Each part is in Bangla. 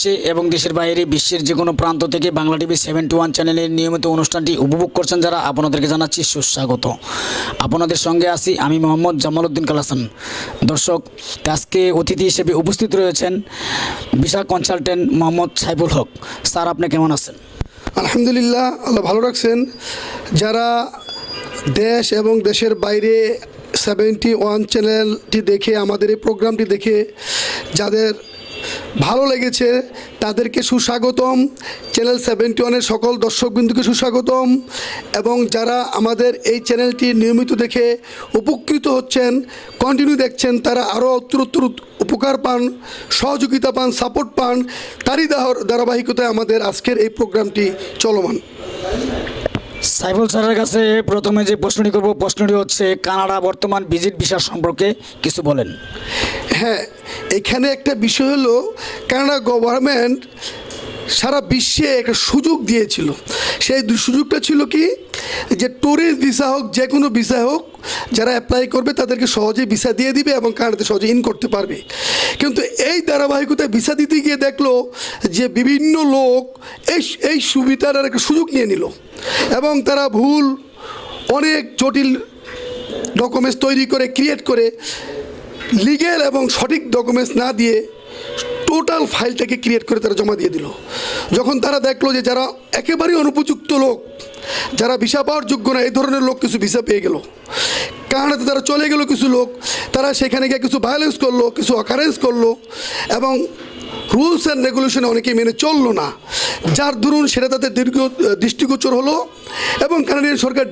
দেশে এবং দেশের বাইরে বিশ্বের যে কোনো প্রান্ত থেকে বাংলা টিভি সেভেন্টি ওয়ান চ্যানেলের নিয়মিত অনুষ্ঠানটি উপভোগ করছেন যারা, আপনাদেরকে জানাচ্ছি সুস্বাগত। আপনাদের সঙ্গে আছি আমি মোহাম্মদ জামাল উদ্দিন কালাসান দর্শক, আজকে অতিথি হিসেবে উপস্থিত রয়েছেন বিশা কনসালটেন্ট মোহাম্মদ সাইফুল হক। স্যার, আপনি কেমন আছেন? আলহামদুলিল্লাহ, আল্লাহ ভালো রাখছেন। যারা দেশ এবং দেশের বাইরে সেভেন্টি ওয়ান চ্যানেলটি দেখে, আমাদের এই প্রোগ্রামটি দেখে, যাদের ভালো লেগেছে। তাদেরকে সুস্বাগতম। চ্যানেল সেভেন্টি ওয়ানের সকল দর্শকবৃন্দুকে সুস্বাগতম। এবং যারা আমাদের এই চ্যানেলটি নিয়মিত দেখে উপকৃত হচ্ছেন কন্টিনিউ দেখছেন, তারা আরও উত্তরোত্তর উপকার পান, সহযোগিতা পান সাপোর্ট পান, তারই ধার- ধারাবাহিকতায় আমাদের আজকের এই প্রোগ্রামটি চলমান। সাইফুল স্যারের কাছে প্রথমে যে প্রশ্নটি করব, প্রশ্নটি হচ্ছে, কানাডা বর্তমান ভিজিট ভিসা সম্পর্কে কিছু বলেন। হ্যাঁ এখানে একটা বিষয় হলো, কানাডা গভর্নমেন্ট সারা বিশ্বে একটা সুযোগ দিয়েছিল। সেই সুযোগটা ছিল কি? যে ট্যুরিস্ট ভিসা হোক যে কোনো ভিসা হোক যারা অ্যাপ্লাই করবে তাদেরকে সহজে ভিসা দিয়ে দিবে এবং কানাডাতে সহজে ইন করতে পারবে। কিন্তু এই ধারাবাহিকতায় ভিসা দিতে গিয়ে দেখল যে বিভিন্ন লোক এই এই সুবিধার আর একটা সুযোগ নিয়ে নিল। এবং তারা ভুল, অনেক জটিল ডকুমেন্টস তৈরি করে ক্রিয়েট করে লিগেল এবং সঠিক ডকুমেন্টস না দিয়ে টোটাল ফাইলটাকে ক্রিয়েট করে তারা জমা দিয়ে দিল। যখন তারা দেখল যে যারা একেবারেই অনুপযুক্ত লোক, যারা ভিসা পাওয়ার যোগ্য না, এই ধরনের লোক কিছু ভিসা পেয়ে গেল। কানাডাতে তারা চলে গেল কিছু লোক, তারা সেখানে গিয়ে কিছু ভায়োলেন্স করল, কিছু অকারেন্স করল এবং রুলস অ্যান্ড রেগুলেশনে অনেকে মেনে চলল না। যার দরুন সেটা তাদের দীর্ঘ দৃষ্টিগোচর হলো এবং কানাডিয়ান সরকার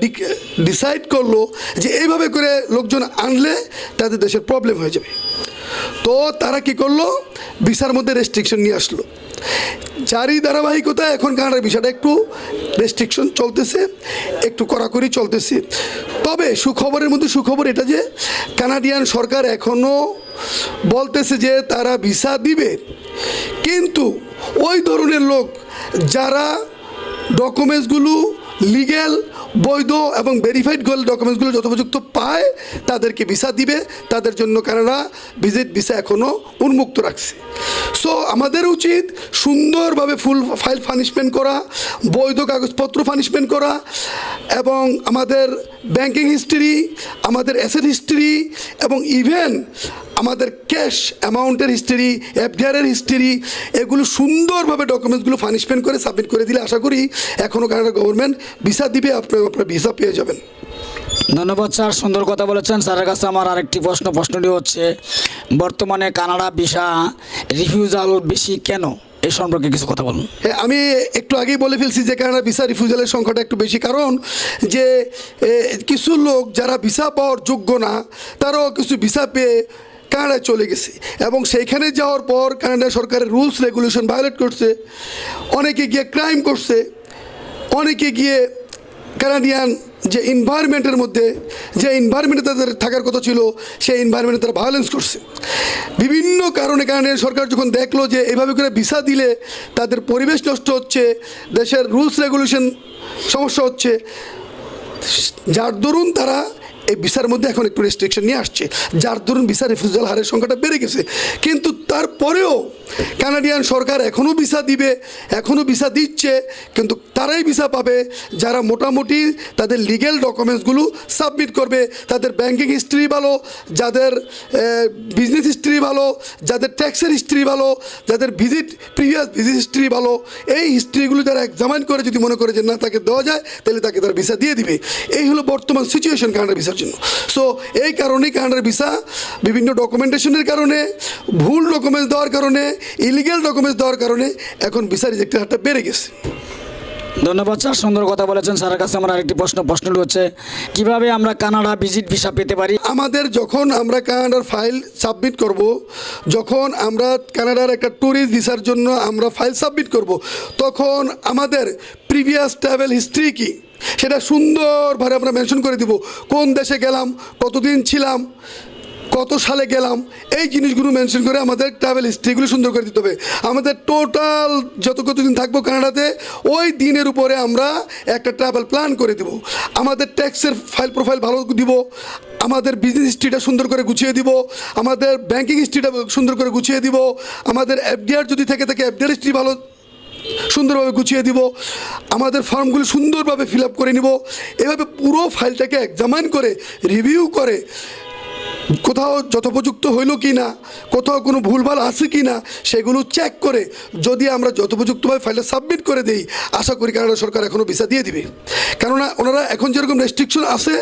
ডিসাইড করল যে এইভাবে করে লোকজন আনলে তাদের দেশের প্রবলেম হয়ে যাবে। তো তারা কি করল? ভিসার মধ্যে রেস্ট্রিকশন নিয়ে আসলো। যারই ধারাবাহিকতায় এখন কানাডার ভিসাটা একটু রেস্ট্রিকশন চলতেছে, একটু কড়াকড়ি চলতেছে। তবে সুখবরের মধ্যে সুখবর এটা যে, কানাডিয়ান সরকার এখনও বলতেছে যে তারা ভিসা দিবে। কিন্তু ওই ধরনের লোক যারা ডকুমেন্টসগুলো লিগ্যাল বৈধ এবং ভেরিফাইড গোল ডকুমেন্টসগুলো যথোপযুক্ত পায়, তাদেরকে ভিসা দিবে, তাদের জন্য কানাডা ভিজিট ভিসা এখনও উন্মুক্ত রাখছে। সো আমাদের উচিত সুন্দরভাবে ফুল ফাইল ফানিশমেন্ট করা, বৈধ কাগজপত্র ফানিশমেন্ট করা এবং আমাদের ব্যাংকিং হিস্ট্রি, আমাদের অ্যাসেট হিস্ট্রি এবং ইভেন আমাদের ক্যাশ অ্যামাউন্টের হিস্ট্রি, এফডিআরের হিস্ট্রি, এগুলো সুন্দরভাবে ডকুমেন্টসগুলো ফানিশমেন্ট করে সাবমিট করে দিলে আশা করি এখনও কানাডা গভর্নমেন্ট ভিসা দিবে আপনার আপনার ভিসা পেয়ে যাবেন। ধন্যবাদ স্যার, সুন্দর কথা বলেছেন। স্যারের কাছে আমার আরেকটি প্রশ্ন, প্রশ্নটি হচ্ছে, বর্তমানে কানাডা ভিসা রিফিউজাল বেশি কেন? এই সম্পর্কে কিছু কথা বলুন। আমি একটু আগেই বলে ফেলছি যে কানাডা ভিসা রিফিউজালের সংখ্যাটা একটু বেশি। কারণ যে এ, কিছু লোক যারা ভিসা পাওয়ার যোগ্য না তারাও কিছু ভিসা পেয়ে কানাডায় চলে গেছে। এবং সেইখানে যাওয়ার পর কানাডা সরকারের রুলস রেগুলেশন ভায়োলেট করছে। অনেকে গিয়ে ক্রাইম করছে। অনেকে গিয়ে কানাডিয়ান যে এনভায়রনমেন্টের মধ্যে, যে এনভায়রনমেন্টে তাদের থাকার কথা ছিল, সেই এনভায়রনমেন্টে তারা ভায়োলেন্স করছে। বিভিন্ন কারণে কারণে সরকার যখন দেখল যে এভাবে করে ভিসা দিলে তাদের পরিবেশ নষ্ট হচ্ছে, দেশের রুলস রেগুলেশন সমস্যা হচ্ছে, যার দরুন তারা এই ভিসার মধ্যে এখন একটু রেস্ট্রিকশন নিয়ে আসছে। যার দরুন ভিসা রিফিউজাল হারের সংখ্যাটা বেড়ে গেছে। কিন্তু তারপরেও কানাডিয়ান সরকার এখনও ভিসা দিবে এখনও ভিসা দিচ্ছে, কিন্তু তারাই ভিসা পাবে যারা মোটামুটি তাদের লিগেল ডকুমেন্টসগুলো সাবমিট করবে, তাদের ব্যাংকিং হিস্ট্রি ভালো, যাদের বিজনেস হিস্ট্রি ভালো, যাদের ট্যাক্সের হিস্ট্রি ভালো, যাদের ভিজিট প্রিভিয়াস ভিজিট হিস্ট্রি ভালো, এই হিস্ট্রিগুলো যারা এক্সামাইন করে, যদি মনে করে যে না তাকে দেওয়া যায়, তাহলে তাকে তারা ভিসা দিয়ে দিবে। এই হলো বর্তমান সিচুয়েশন কানাডার ভিসার। জন্য। সো এই কারণেই কানাডার ভিসা বিভিন্ন ডকুমেন্টেশনের কারণে ভুল ডকুমেন্টস দেওয়ার কারণে ইলিগেল ডকুমেন্টস দেওয়ার কারণে এখন ভিসা রিজেক্টের হারটা বেড়ে গেছে। ধন্যবাদ স্যার সুন্দর কথা বলেছেন স্যারের কাছে আমার আরেকটি প্রশ্ন প্রশ্নটি হচ্ছে কীভাবে আমরা কানাডা ভিজিট ভিসা পেতে পারি? আমাদের যখন আমরা কানাডার ফাইল সাবমিট করব যখন আমরা কানাডার একটা ট্যুরিস্ট ভিসার জন্য আমরা ফাইল সাবমিট করব তখন আমাদের প্রিভিয়াস ট্রাভেল হিস্ট্রি কি? সেটা সুন্দরভাবে আমরা মেনশন করে দিব। কোন দেশে গেলাম, কতদিন ছিলাম, কত সালে গেলাম, এই জিনিসগুলো মেনশন করে আমাদের ট্রাভেল হিস্ট্রিগুলো সুন্দর করে দিতে হবে। আমাদের টোটাল যত কতদিন থাকব কানাডাতে, ওই দিনের উপরে আমরা একটা ট্রাভেল প্ল্যান করে দেব। আমাদের ট্যাক্সের ফাইল প্রোফাইল ভালো দিব, আমাদের বিজনেস হিস্ট্রিটা সুন্দর করে গুছিয়ে দিব, আমাদের ব্যাঙ্কিং হিস্ট্রিটা সুন্দর করে গুছিয়ে দিব, আমাদের এফডিআর যদি থেকে থাকে এফডিআর হিস্ট্রি ভালো সুন্দরভাবে গুছিয়ে দিব। আমাদের ফর্মগুলো সুন্দরভাবে ফিল আপ করে নিব। এভাবে পুরো ফাইলটাকে এক্সামাইন করে রিভিউ করে। কোথাও যথোপযুক্ত হইল কি না, কোথাও কোনো ভুলভাল আছে কি না, সেগুলো চেক করে যদি আমরা যথোপযুক্তভাবে ফাইলটা সাবমিট করে দিই, আশা করি কানাডা সরকার এখনও ভিসা দিয়ে দিবে। কেননা ওনারা এখন যেরকম রেস্ট্রিকশন আছে,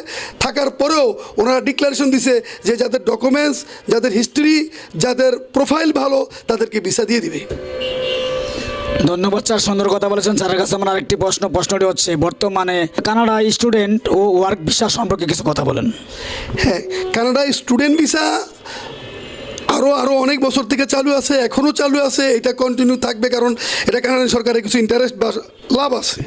থাকার পরেও ওনারা ডিক্লারেশন দিছে যে যাদের ডকুমেন্টস যাদের হিস্ট্রি যাদের প্রোফাইল ভালো, তাদেরকে ভিসা দিয়ে দিবে। ধন্যবাদ স্যার, সুন্দর কথা বলেছেন স্যারের কাছে। আমার আরেকটি প্রশ্ন, প্রশ্নটি হচ্ছে, বর্তমানে কানাডা স্টুডেন্ট ও ওয়ার্ক ভিসা সম্পর্কে কিছু কথা বলেন। হ্যাঁ কানাডা স্টুডেন্ট ভিসা আরও আরও অনেক বছর থেকে চালু আছে এখনও চালু আছে, এটা কন্টিনিউ থাকবে কারণ এটা কানাডা সরকারের কিছু ইন্টারেস্ট বা লাভ আছে।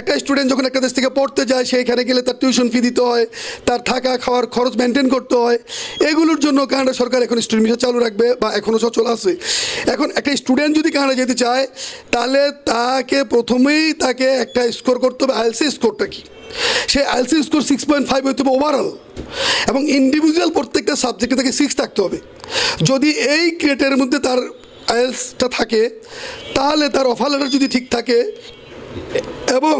একটা স্টুডেন্ট যখন একটা দেশ থেকে পড়তে যায় সেইখানে গেলে তার টিউশন ফি দিতে হয়, তার থাকা খাওয়ার খরচ মেনটেন করতে হয়। এগুলোর জন্য কানাডা সরকার এখন স্টুডেন্ট ভিসা চালু রাখবে বা এখনও সচল আছে। এখন একটা স্টুডেন্ট যদি কানাডা যেতে চায়, তাহলে তাকে প্রথমেই তাকে একটা স্কোর করতে হবে আইএলসি স্কোরটা কি? সে IELTS score six point five হতে হবে ওভারঅল এবং ইন্ডিভিজুয়াল প্রত্যেকটা সাবজেক্টে তাকে সিক্স থাকতে হবে। যদি এই ক্রেটের মধ্যে তার আইএলসটা থাকে, তাহলে তার অফার লেটার যদি ঠিক থাকে, এবং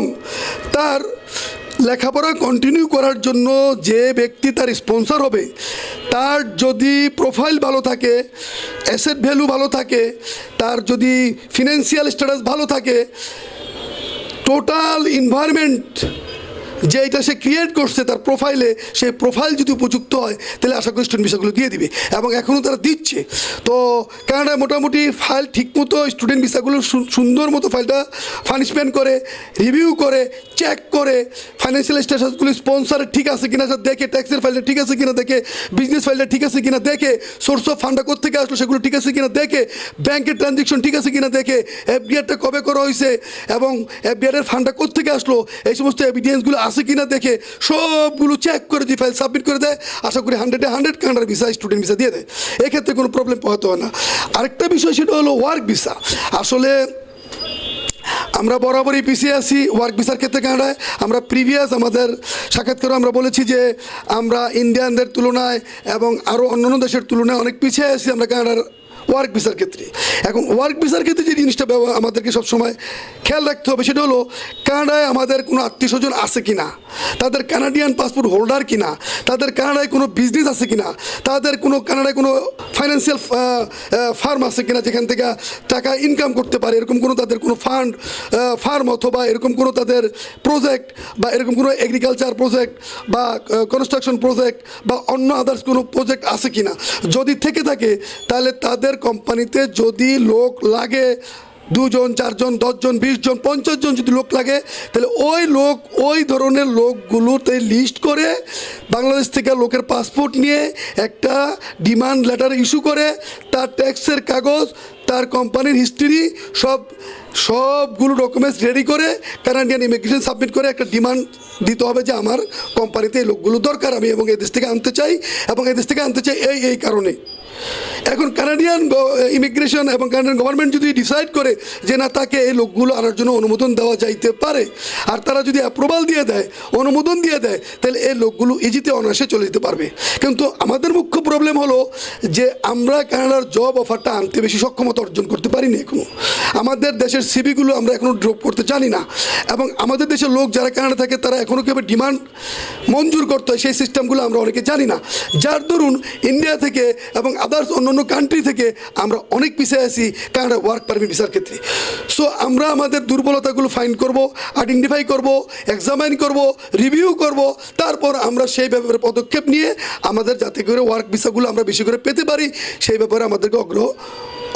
তার লেখাপড়া কন্টিনিউ করার জন্য যে ব্যক্তি তার স্পন্সর হবে, তার যদি প্রোফাইল ভালো থাকে অ্যাসেট ভ্যালু ভালো থাকে, তার যদি ফিনান্সিয়াল স্ট্যাটাস ভালো থাকে টোটাল এনভায়রনমেন্ট যে এটা সে ক্রিয়েট করছে, তার প্রোফাইলে সেই প্রোফাইল যদি উপযুক্ত হয়, তাহলে আশা করি স্টুডেন্ট ভিসাগুলো দিয়ে দিবে এবং এখনও তারা দিচ্ছে। তো কানাডায় মোটামুটি ফাইল ঠিকমতো স্টুডেন্ট ভিসাগুলো সুন্দর মতো ফাইলটা ফানিশমেন্ট করে রিভিউ করে চেক করে ফাইন্যান্সিয়াল স্ট্যাটাসগুলো স্পন্সার ঠিক আছে কিনা দেখে ট্যাক্সের ফাইলটা ঠিক আছে কিনা দেখে বিজনেস ফাইলটা ঠিক আছে কিনা দেখে সোর্স অফ ফান্ডটা কোথেকে আসলো সেগুলো ঠিক আছে কিনা দেখে ব্যাংকের ট্রানজেকশন ঠিক আছে কিনা দেখে এফডিআরটা কবে করা হয়েছে এবং এফডিআরের ফান্ডটা কোথেকে আসলো, এই সমস্ত এভিডেন্সগুলো আছে কিনা দেখে সবগুলো চেক করে যদি ফাইল সাবমিট করে দেয়। আশা করি হান্ড্রেডে হান্ড্রেড কানাডার ভিসা স্টুডেন্ট ভিসা দিয়ে দেয়। এক্ষেত্রে কোনো প্রবলেম পোহাতে হয় না। আরেকটা বিষয় সেটা হলো ওয়ার্ক ভিসা আসলে আমরা বরাবরই পিছিয়ে আছি ওয়ার্ক ভিসার ক্ষেত্রে কানাডায়। আমরা প্রিভিয়াস আমাদের সাক্ষাৎকারে আমরা বলেছি যে আমরা ইন্ডিয়ানদের তুলনায় এবং আরও অন্যান্য দেশের তুলনায় অনেক পিছিয়ে আছি আমরা কানাডার ওয়ার্ক ভিসার ক্ষেত্রে। এখন ওয়ার্ক ভিসার ক্ষেত্রে যে জিনিসটা ব্যবহার আমাদেরকে সবসময় খেয়াল রাখতে হবে, সেটা হলো কানাডায় আমাদের কোনো আত্মীয় স্বজন আছে কি না তাদের কানাডিয়ান পাসপোর্ট হোল্ডার কি না তাদের কানাডায় কোনো বিজনেস আছে কি না তাদের কোনো কানাডায় কোনো ফাইন্যান্সিয়াল ফার্ম আছে কিনা যেখান থেকে টাকা ইনকাম করতে পারে? এরকম কোনো তাদের কোনো ফান্ড ফার্ম অথবা এরকম কোনো তাদের প্রজেক্ট বা এরকম কোনো এগ্রিকালচার প্রজেক্ট বা কনস্ট্রাকশন প্রজেক্ট বা অন্য আদার্স কোনো প্রজেক্ট আছে কি না যদি থেকে থাকে, তাহলে তাদের কোম্পানিতে যদি লোক লাগে দুজন, চারজন, দশজন বিশ জন পঞ্চাশ জন যদি লোক লাগে, তাহলে ওই লোক, ওই ধরনের লোকগুলোতে লিস্ট করে বাংলাদেশ থেকে লোকের পাসপোর্ট নিয়ে একটা ডিমান্ড লেটার ইস্যু করে, তার ট্যাক্সের কাগজ, তার কোম্পানির হিস্ট্রি সব, সবগুলো ডকুমেন্টস রেডি করে কানাডিয়ান ইমিগ্রেশন সাবমিট করে একটা ডিমান্ড দিতে হবে যে আমার কোম্পানিতে এই লোকগুলো দরকার, আমি এবং এদেশ থেকে আনতে চাই এবং এদেশ থেকে আনতে চাই এই এই কারণে। এখন কানাডিয়ান ইমিগ্রেশন এবং কানাডিয়ান গভর্নমেন্ট যদি ডিসাইড করে যে না, তাকে এই লোকগুলো আনার জন্য অনুমোদন দেওয়া যাইতে পারে, আর তারা যদি অ্যাপ্রুভাল দিয়ে দেয়, অনুমোদন দিয়ে দেয়, তাহলে এই লোকগুলো ইজিতে অনায়াসে চলে যেতে পারবে। কিন্তু আমাদের মুখ্য প্রবলেম হলো যে আমরা কানাডার জব অফারটা আনতে বেশি সক্ষমতা অর্জন করতে পারিনি এখনও। আমাদের দেশের সিবিগুলো আমরা এখনও ড্রপ করতে জানি না। এবং আমাদের দেশের লোক যারা কানাডা থাকে, তারা এখনও কীভাবে ডিমান্ড মঞ্জুর করতে হয়, সেই সিস্টেমগুলো আমরা অনেকে জানি না। যার দরুন ইন্ডিয়া থেকে এবং আদার্স অন্যান্য কান্ট্রি থেকে আমরা অনেক পিছিয়ে আছি কানাডা ওয়ার্ক পারমিট ভিসার ক্ষেত্রে। সো আমরা আমাদের দুর্বলতাগুলো ফাইন করব আইডেন্টিফাই করব এক্সামাইন করব রিভিউ করব, তারপর আমরা সেই ব্যাপারে পদক্ষেপ নিয়ে আমাদের যাতে করে ওয়ার্ক ভিসাগুলো আমরা বেশি করে পেতে পারি, সেই ব্যাপারে আমাদেরকে অগ্রহ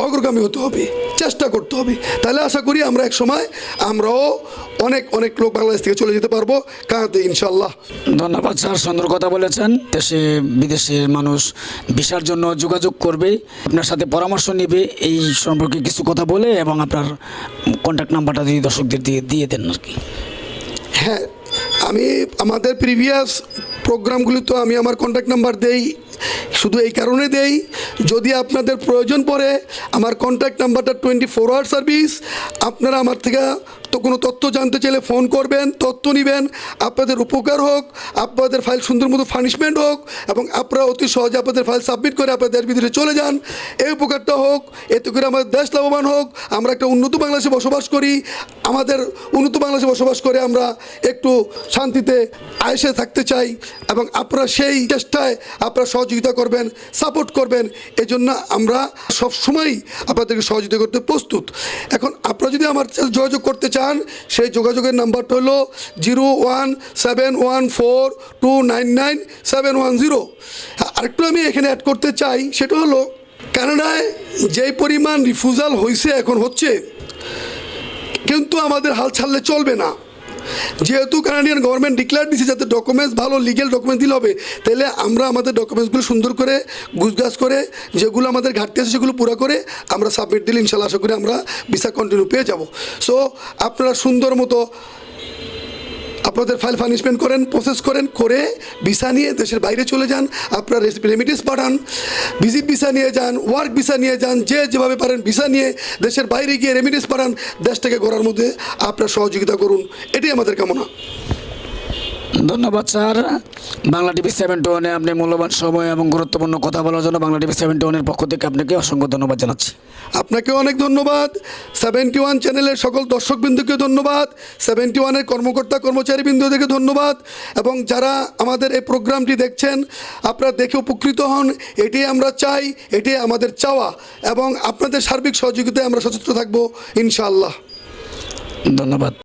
অগ্রগামী হতে হবে চেষ্টা করতে হবে। তাহলে আশা করি আমরা এক সময় আমরাও অনেক অনেক লোক বাংলাদেশ থেকে চলে যেতে পারব কানাতে ইনশাল্লাহ ধন্যবাদ স্যার সুন্দর কথা বলেছেন। দেশে বিদেশের মানুষ ভিসার জন্য যোগাযোগ করবে আপনার সাথে পরামর্শ নেবে এই সম্পর্কে কিছু কথা বলে এবং আপনার কন্ট্যাক্ট নাম্বারটা যদি দর্শকদের দিয়ে দিয়ে দেন আর কি। হ্যাঁ আমি আমাদের প্রিভিয়াস প্রোগ্রামগুলি তো আমি আমার কন্ট্যাক্ট নাম্বার দেই। শুধু এই কারণে দেই, যদি আপনাদের প্রয়োজন পড়ে, আমার কন্ট্যাক্ট নাম্বারটা টোয়েন্টি ফোর আওয়ার সার্ভিস আপনারা আমার থেকে তো কোনো তথ্য জানতে চাইলে ফোন করবেন, তথ্য নেবেন, আপনাদের উপকার হোক, আপনাদের ফাইল সুন্দর মতো ফানিশমেন্ট হোক, এবং আপনারা অতি সহজে আপনাদের ফাইল সাবমিট করে আপনাদের বিদেশে চলে যান। এই উপকারটা হোক, এতে করে আমাদের দেশ লাভবান হোক, আমরা একটা উন্নত বাংলাদেশে বসবাস করি, আমাদের উন্নত বাংলাদেশে বসবাস করে আমরা একটু শান্তিতে আয়েসে থাকতে চাই, এবং আপনারা সেই চেষ্টায় আপনারা সহযোগিতা করবেন সাপোর্ট করবেন এই জন্য আমরা সবসময়ই আপনাদেরকে সহযোগিতা করতে প্রস্তুত। এখন আপনারা যদি আমার যোগাযোগ করতে চান, সেই যোগাযোগের নাম্বারটা হলো zero one seven one four two nine nine seven one zero. আরেকটু আমি এখানে অ্যাড করতে চাই, সেটা হলো কানাডায় যেই পরিমাণ রিফিউজাল হয়েছে এখন হচ্ছে, কিন্তু আমাদের হাল ছাড়লে চলবে না। যেহেতু কানাডিয়ান গভর্নমেন্ট ডিক্লেয়ার দিছে যাতে ডকুমেন্টস ভালো লিগেল ডকুমেন্টস দিলে হবে, তাহলে আমরা আমাদের ডকুমেন্টসগুলো সুন্দর করে গুছগাছ করে, যেগুলো আমাদের ঘাটতি আছে সেগুলো পুরো করে আমরা সাবমিট দিলে ইনশাল্লাহ আশা করি আমরা ভিসা কন্টিনিউ পেয়ে যাব। সো আপনারা সুন্দর মতো আপনাদের ফাইল পানিশমেন্ট করেন প্রসেস করেন, করে ভিসা নিয়ে দেশের বাইরে চলে যান, আপনার রেমিডিস পাঠান ভিজিট ভিসা নিয়ে যান ওয়ার্ক ভিসা নিয়ে যান, যে যেভাবে পারেন ভিসা নিয়ে দেশের বাইরে গিয়ে রেমিডিস পাঠান, দেশটাকে গড়ার মধ্যে আপনার সহযোগিতা করুন। এটাই আমাদের কামনা। ধন্যবাদ sir. Bangla TV seven two ওয়ানে আপনি মূল্যবান সময় এবং গুরুত্বপূর্ণ কথা বলার জন্য বাংলা টিভি সেভেন টু ওয়ানের পক্ষ থেকে আপনাকে অসংখ্য ধন্যবাদ জানাচ্ছি। আপনাকে অনেক ধন্যবাদ। সেভেন্টি ওয়ান চ্যানেলের সকল দর্শকবৃন্দকে ধন্যবাদ। সেভেন্টি ওয়ানের কর্মকর্তা কর্মচারীবৃন্দদেরকে ধন্যবাদ। এবং যারা আমাদের এই প্রোগ্রামটি দেখছেন আপনারা দেখে উপকৃত হন। এটি আমরা চাই এটি আমাদের চাওয়া। এবং আপনাদের সার্বিক সহযোগিতায় আমরা সচেতন থাকব ইনশাআল্লাহ। ধন্যবাদ।